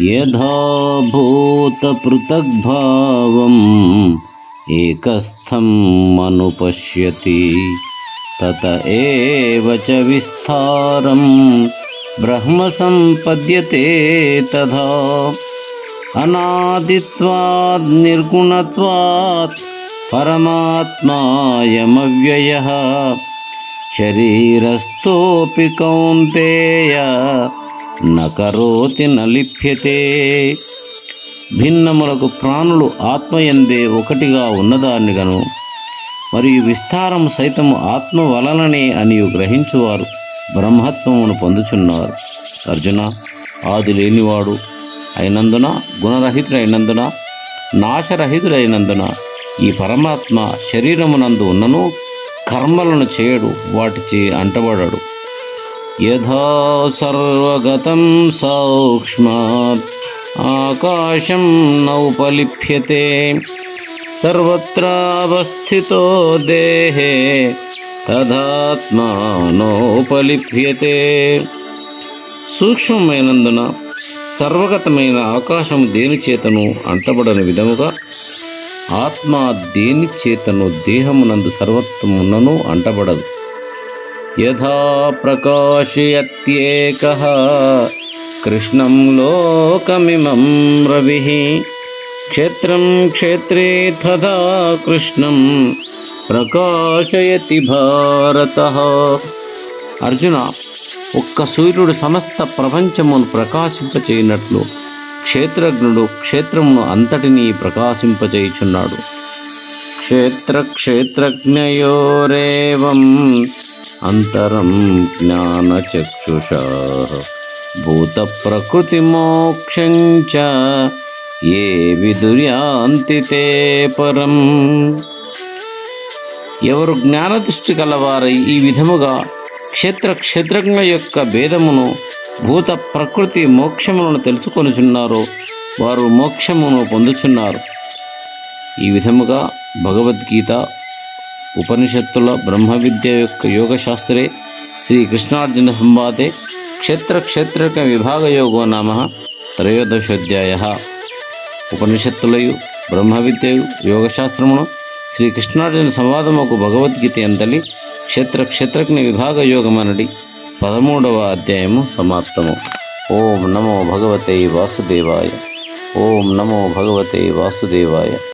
यथा भूतपृथग्भावम् एकस्थम् एकस्थमनुपश्यति तत एव च विस्तारम् ब्रह्म सम्पद्यते तथा। अनादित्वात् निर्गुणत्वात् परमात्मायमव्ययः। शरीरस्थोऽपि कौन्तेय న కరోతి న లిప్యతే భిన్నములకు ప్రాణులు ఆత్మయందే ఒకటిగా ఉన్నదాన్ని గను. మరియు విస్తారము సైతము ఆత్మ వలననే అని గ్రహించువారు బ్రహ్మత్వమును పొందుచున్నారు. అర్జున ఆది లేనివాడు అయినందున గుణరహితుడైనందున నాశరహితుడైనందున ఈ పరమాత్మ శరీరమునందు ఉన్నను కర్మలను చేయడు వాటిచే అంటబడడు. యథా సర్వగతం సూక్ష్మాత్. ఆకాశం నౌపలిప్యతే. సర్వత్రావస్థితో దేహే. తదాత్మానోపలిప్యతే. సూక్ష్మమైనందున సర్వగతమైన ఆకాశం దేని చేతను అంటబడని విధముగా ఆత్మ దేని చేతను దేహమునందు సర్వత్వమున్నను అంటబడదు. యథా ప్రకాశయత్యేక. కృష్ణం లోకమిమం రవి. క్షేత్రం క్షేత్రే తథా కృష్ణం. ప్రకాశయతి భారత. అర్జున ఒక్క సూర్యుడు సమస్త ప్రపంచమును ప్రకాశింపచేయనట్లు క్షేత్రజ్ఞుడు క్షేత్రమును అంతటినీ ప్రకాశింపచేయుచున్నాడు. క్షేత్ర అంతరం జ్ఞాన జ్ఞానచక్షుష భూత ప్రకృతి మోక్షంచ. ఏ విదుర్యాంతి తే పరం. ఎవరు జ్ఞానదృష్టి కలవారై ఈ విధముగా క్షేత్ర క్షేత్రజ్ఞ యొక్క భేదమును భూత ప్రకృతి మోక్షములను తెలుసుకొనుచున్నారో వారు మోక్షమును పొందుచున్నారు. ఈ విధముగా భగవద్గీత ఉపనిషత్తుల బ్రహ్మ విద్య యొక్క యోగశాస్త్రే శ్రీ కృష్ణార్జున సంవాదే క్షేత్ర క్షేత్రక విభాగ యోగో నామ త్రయోదశోధ్యాయ ఉపనిషత్తులయు బ్రహ్మ విద్యయు యోగశాస్త్రమును శ్రీ కృష్ణార్జున సంవాదముకు భగవద్గీత ఎంతలి క్షేత్ర క్షేత్రజ్ఞ విభాగ యోగమనడి పదమూడవ అధ్యాయము సమాప్తము ఓం నమో భగవతే వాసుదేవాయ ఓం నమో భగవతే వాసుదేవాయ